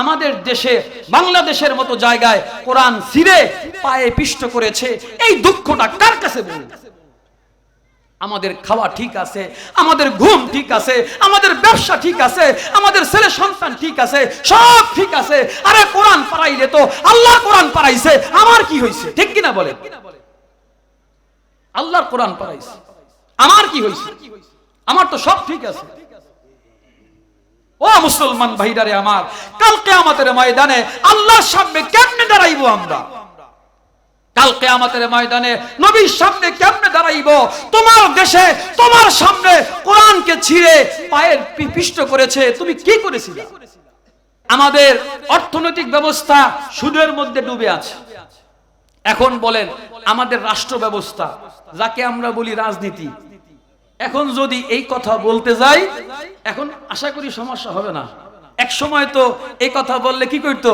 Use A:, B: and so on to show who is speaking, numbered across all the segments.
A: আমাদের দেশে, বাংলাদেশের মতো জায়গায় কোরআন সিরে পায়ে পিষ্ট করেছে। এই দুঃখটা কার কাছে বলুন? আমাদের খাওয়া ঠিক আছে, আমাদের ঘুম ঠিক আছে, আমাদের ব্যবসা ঠিক আছে, আমাদের ছেলে সন্তান ঠিক আছে, সব ঠিক আছে। আরে কোরআন পারাইলে তো আল্লাহ কোরআন পারাইছে, আমার কি হয়েছে ঠিক কিনা বলে আল্লাহর কোরআন পারাইছে, আমার কি হয়েছে আমার তো সব ঠিক আছে। ও মুসলমান ভাইরারে আমার, কালকে আমাদের ময়দানে আল্লাহর সামনে কেমনে দাঁড়াইবো আমরা? কালকে আমাদের ময়দানে নবীর সামনে কেমনে দাঁড়াইব? তোমার দেশে, তোমার সামনে কোরআনকে ছিঁড়ে পায়ের পিষ্ট করেছে, তুমি কি করেছিলে? আমাদের অর্থনৈতিক ব্যবস্থা সুদের মধ্যে ডুবে আছে। এখন বলেন, আমাদের রাষ্ট্র ব্যবস্থা যাকে আমরা বলি রাজনীতি এখন যদি এই কথা বলতে যাই, এখন আশা করি সমস্যা হবে না। এক সময় তো এই কথা বললে কি করতো?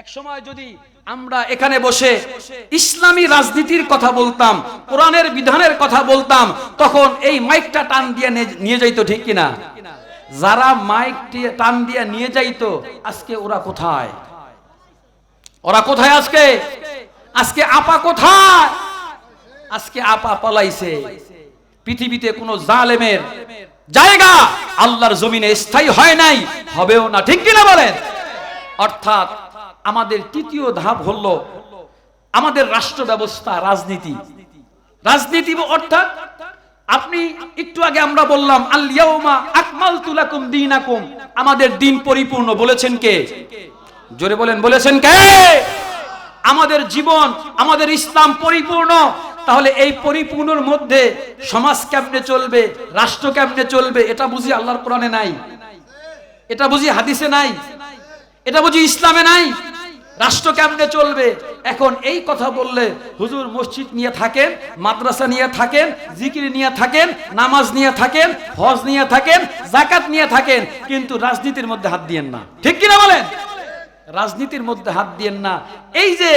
A: এক সময় যদি আমরা এখানে বসে ইসলামী রাজনীতির কথা বলতাম, কোরআনের বিধানের কথা বলতাম, তখন এই মাইকটা টান দিয়ে নিয়ে যাইতো ঠিক কিনা? যারা মাইক টান দিয়ে নিয়ে যাইতো, আজকে ওরা কোথায়? ওরা কোথায় আজকে? আজকে আপা কোথায়? আজকে আপা পালাইছে পৃথিবীতে কোনো জালেমের জায়গা আল্লাহর জমিনে স্থায়ী হয় নাই, হবেও না। ঠিক কিনা বলেন? অর্থাৎ আমাদের তৃতীয় ধাপ হলো আমাদের রাষ্ট্র ব্যবস্থা রাজনীতি। রাজনীতি অর্থাৎ আপনি একটু আগে আমরা বললাম আল্লিয়াউমা আকমাল তুলাকুম দিনাকুম। আমাদের দিন পরিপূর্ণ বলেছেন কে? জোরে বলেন, বলেছেন কে? আমাদের জীবন, আমাদের ইসলাম পরিপূর্ণ। তাহলে এই পরিপূর্ণর মধ্যে সমাজ কেমনে চলবে, রাষ্ট্র কেমনে চলবে, এটা বুঝি আল্লাহর কোরআনে নাই। এটা বুঝি হাদিসে নাই। এটা বুঝি ইসলামে নাই। রাষ্ট্র কেমনে চলবে? এখন এই কথা বললে হুজুর মসজিদ নিয়ে থাকেন, মাদ্রাসা নিয়ে থাকেন, জিকির নিয়ে থাকেন, নামাজ নিয়ে থাকেন, হজ নিয়ে থাকেন জাকাত নিয়ে থাকেন, কিন্তু রাজনীতির মধ্যে হাত দিয়েন না। ঠিক কিনা বলেন? রাজনীতির মধ্যে হাত দিয়েন না। এই যে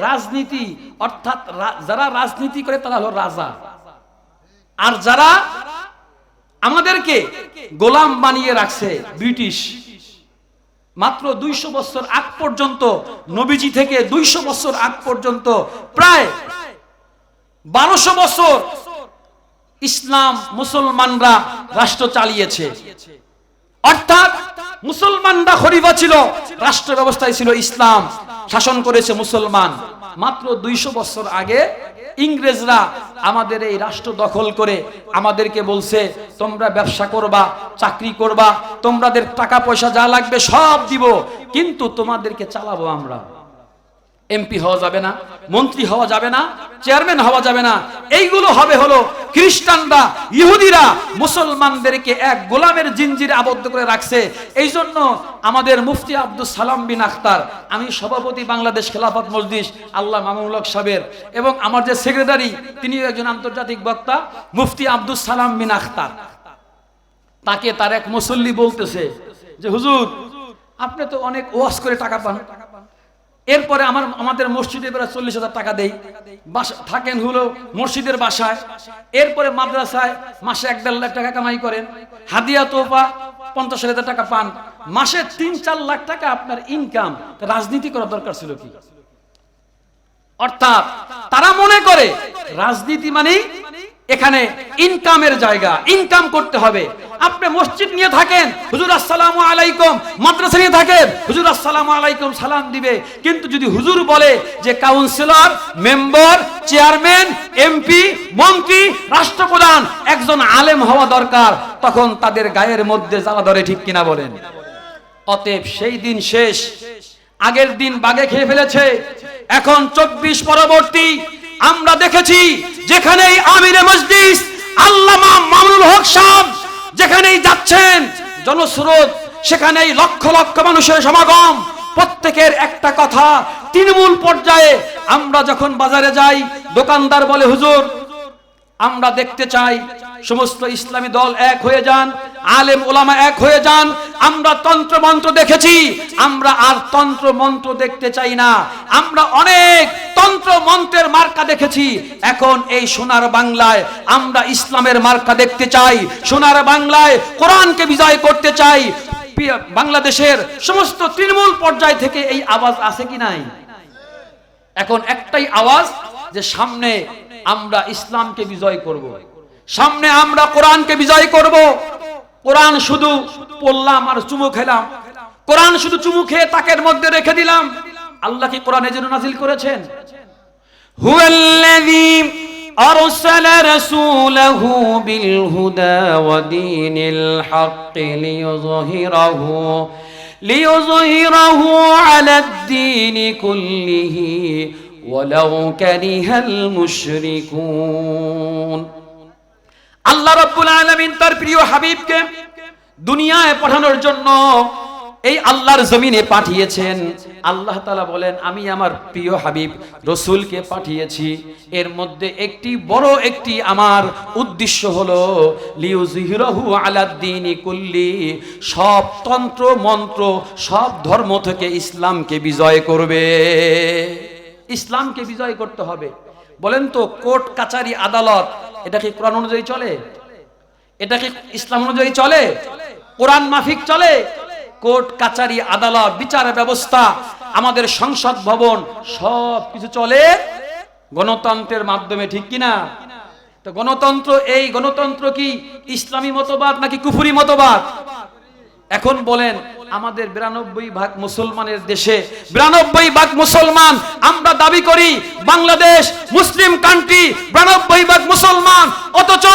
A: রাজনীতি, অর্থাৎ যারা রাজনীতি করে তারা হলো রাজা। আর যারা আমাদেরকে গোলাম বানিয়ে রাখছে, ব্রিটিশ। মাত্র দুইশো বছর আগ পর্যন্ত, নবীজি থেকে দুইশো বছর আগ পর্যন্ত, প্রায় বারোশো বছর ইসলাম মুসলমানরা রাষ্ট্র চালিয়েছে। অর্থাৎ মুসলমানরা খরিফা ছিল। রাষ্ট্র ব্যবস্থায় ছিল ইসলাম, শাসন করেছে মুসলমান। মাত্র দুইশো বছর আগে ইংরেজরা আমাদের এই রাষ্ট্র দখল করে আমাদেরকে বলছে, তোমরা ব্যবসা করবা, চাকরি করবা, তোমাদের টাকা পয়সা যা লাগবে সব দিব, কিন্তু তোমাদেরকে চালাবো আমরা। এমপি হওয়া যাবে না, মন্ত্রী হওয়া যাবে না, চেয়ারম্যান হওয়া যাবে না। এইগুলো হবে হলো খ্রিস্টানরা, ইহুদিরা মুসলমানদেরকে এক গোলামের জিনজিরে আবদ্ধ করে রাখছে। এই জন্য আমাদের মুফতি আব্দুল সালাম বিন আখতার, আমি সভাপতি বাংলাদেশ খেলাফত মজলিস, আল্লাহ মামুল হক সাহেবের এবং আমার যে সেক্রেটারি তিনি একজন আন্তর্জাতিক বক্তা, মুফতি আব্দুল সালাম বিন আখতার। তাকে তার এক মুসল্লি বলতেছে যে, হুজুর, আপনি তো অনেক ওয়াজ করে টাকা পান। এরপরে আমার, আমাদের মসজিদে প্রায় চল্লিশ হাজার টাকা দেই। থাকেন হলো মসজিদের বাসায়। এরপরে মাদ্রাসায় মাসে এক দেড় লাখ টাকা কামাই করেন। হাদিয়া তোপা পঞ্চাশ হাজার টাকা পান। মাসে তিন, চার লাখ টাকা আপনার ইনকাম রাজনীতি করার দরকার ছিল কি? অর্থাৎ তারা মনে করে, রাজনীতি মানে এখানে ইনকামের জায়গা, ইনকাম করতে হবে। আপনি মসজিদ নিয়ে থাকেন, হুজুর আসসালামু আলাইকুম। মাদ্রাসা নিয়ে থাকেন, হুজুর আসসালামু আলাইকুম, সালাম দিবে। কিন্তু যদি হুজুর বলে যে কাউন্সিলর মেম্বার চেয়ারম্যান এমপি মন্ত্রী, রাষ্ট্রপ্রধান, একজন আলেম হওয়া দরকার, তখন তাদের গায়ের মধ্যে জ্বালা ধরে ঠিক কিনা বলেন। অতএব সেই দিন শেষ। আগের দিন বাগে খেয়ে ফেলেছে। এখন চব্বিশ পরবর্তী আমরা দেখেছি যেখানেই আমিরে মসজিদ আল্লামা মামুনুল হক সাহেব যেখানেই যাচ্ছেন, জনস্রোত, সেখানেই লক্ষ লক্ষ মানুষের সমাগম। প্রত্যেকের একটা কথা, তৃণমূল পর্যায়ে আমরা যখন বাজারে যাই, দোকানদার বলে, হুজুর, আমরা দেখতে চাই, সমস্ত ইসলামী দল এক হয়ে যান আলেম ওলামা এক হয়ে যান। আমরা তন্ত্র মন্ত্র দেখেছি। আমরা আর তন্ত্র মন্ত্র দেখতে চাই না। আমরা অনেক তন্ত্র মন্ত্রের মার্কা দেখেছি। এখন এই সোনার বাংলায় আমরা ইসলামের মার্কা দেখতে চাই। সোনার বাংলায় কোরআনকে বিজয় করতে চাই। বাংলাদেশের সমস্ত তৃণমূল পর্যায় থেকে এই আওয়াজ আছে কি নাই? এখন একটাই আওয়াজ যে সামনে আমরা ইসলামকে বিজয় করব। সামনে আমরা কোরআনকে বিজয় করব। কোরআন শুধু পড়লাম আর চুমু খেলাম কোরআন শুধু চুমু খেয়ে তাকের মধ্যে রেখে দিলাম আল্লাহ কি কোরআনের জন্য নাজিল করেছেন
B: هو الذي أرسل رسوله بالهدى ودين الحق ليظهره ليظهره على الدين كله ولو كره المشركون
A: আল্লাহ রাব্বুল আলামিন তার প্রিয় হাবিবকে দুনিয়ায় পাঠানোর জন্য এই আল্লাহর জমিনে পাঠিয়েছেন। আল্লাহ তাআলা বলেন, আমি আমার প্রিয় হাবিব রসুলকে পাঠিয়েছি। এর মধ্যে একটি বড় একটি আমার উদ্দেশ্য হলো লিউজহিরাহু আলাদ্দিনি কুল্লি, সব তন্ত্র, মন্ত্র, সব ধর্ম থেকে ইসলামকে বিজয় করবে। ইসলামকে বিজয় করতে হবে। বলেন তো, কোর্ট, কাচারি, আদালত এটা কি কোরআন অনুযায়ী চলে? এটা কি ইসলাম অনুযায়ী চলে? কোরআন মাফিক চলে? কোর্ট, কাচারি, আদালত, বিচার ব্যবস্থা, আমাদের সংসদ ভবন সব কিছু চলে? গণতন্ত্রের মাধ্যমে, ঠিক কিনা তো গণতন্ত্র এই গণতন্ত্র কি ইসলামী মতবাদ নাকি কুফুরি মতবাদ? এখন বলেন আমাদের বিরানব্বই ভাগ মুসলমানের দেশে বিরানব্বই ভাগ মুসলমান আমরা দাবি করি, বাংলাদেশ, মুসলিম কান্ট্রি বিরানব্বই ভাগ মুসলমান, অথচ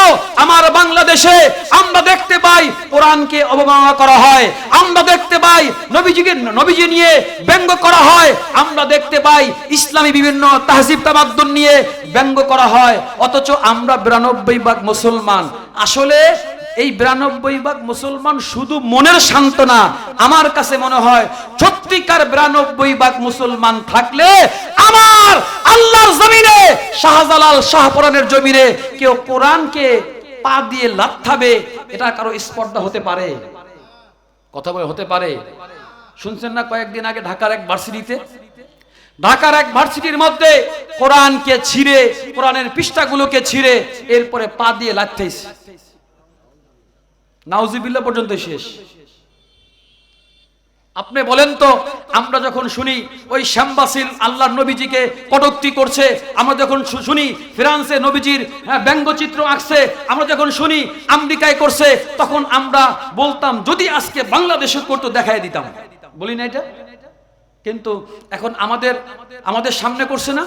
A: আমার বাংলাদেশে আমরা দেখতে পাই কোরআনকে অবমাননা করা হয়, আমরা দেখতে পাই নবীজিকে, নবীজি নিয়ে ব্যঙ্গ করা হয়, আমরা দেখতে পাই ইসলামী বিভিন্ন তাহজিব তামাদ্দুন নিয়ে ব্যঙ্গ করা হয়, অথচ আমরা বিরানব্বই ভাগ মুসলমান। আসলে এই বিরানব্বই ভাগ মুসলমান শুধু মনের সান্ত্বনা। আমার কাছে মনে হয় সত্যিকার বিরানব্বই ভাগ মুসলমান থাকলে আমার আল্লাহর জমিনে, শাহজালাল শাহপরানের জমিনে কেউ কোরআনকে পা দিয়ে লাথাবে এটা কারও স্পর্ধা হতে পারে। কথা বলে হতে পারে। শুনছেন না কয়েকদিন আগে ঢাকার এক ভার্সিটিতে? ঢাকার এক ভার্সিটির মধ্যে কোরআনকে ছিঁড়ে, কোরআনের পৃষ্ঠাগুলোকে ছিঁড়ে, এরপরে পা দিয়ে লাথেছে নাউজিবিল্লা পর্যন্ত শেষ। আপনি বলেন তো আমরা যখন শুনি ওই শ্যামবাসিল আল্লাহ নবীজিকে কটুক্তি করছে আমরা যখন শুনি ফ্রান্সে নবীজির হ্যাঁ, ব্যঙ্গচিত্র আঁকছে আমরা যখন শুনি আমেরিকায় করছে তখন আমরা বলতাম যদি আজকে বাংলাদেশে করতো দেখাই দিতাম। বলি না এটা? কিন্তু এখন আমাদের আমাদের সামনে করছে না?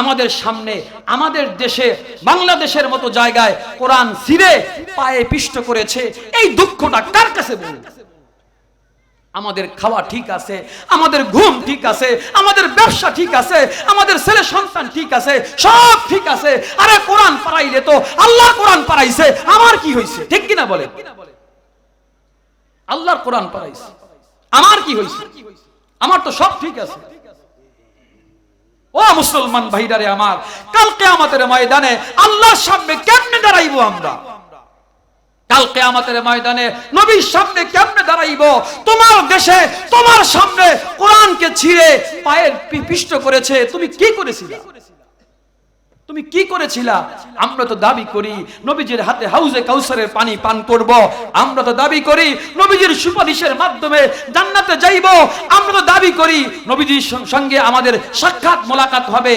A: আমাদের সামনে, আমাদের দেশে, বাংলাদেশের মতো জায়গায় কোরআন সিরে পায়ে পিষ্ট করেছে। এই দুঃখটা কার কাছে বলুন? আমাদের খাওয়া ঠিক আছে, আমাদের ঘুম ঠিক আছে, আমাদের ব্যবসা ঠিক আছে, আমাদের ছেলে সন্তান ঠিক আছে, সব ঠিক আছে। আরে কোরআন পারাইলে তো আল্লাহ কোরআন পারাইছে আমার কি হয়েছে? ঠিক কিনা বলে আল্লাহর কোরআন পারাইছে আমার কি হয়েছে? আমার তো সব ঠিক আছে। ও মুসলমান ভাইরারে আমার কালকে আমাদের ময়দানে আল্লাহর সামনে কেমনে দাঁড়াইবো আমরা? কালকে আমাদের ময়দানে নবীর সামনে কেমনে দাঁড়াইব? তোমার দেশে, তোমার সামনে কোরআনকে ছিঁড়ে পায়ের পিষ্ট করেছে, তুমি কি করেছিলা? তুমি কি করেছিলা? আমরা তো দাবি করি, নবীজির হাতে হাউজে কাউসারের পানি পান করব। আমরা তো দাবি করি, নবীজির সুপারিশের মাধ্যমে জান্নাতে যাইব। আমরা তো দাবি করি, নবীজির সঙ্গে আমাদের সাক্ষাৎ মোলাকাত হবে।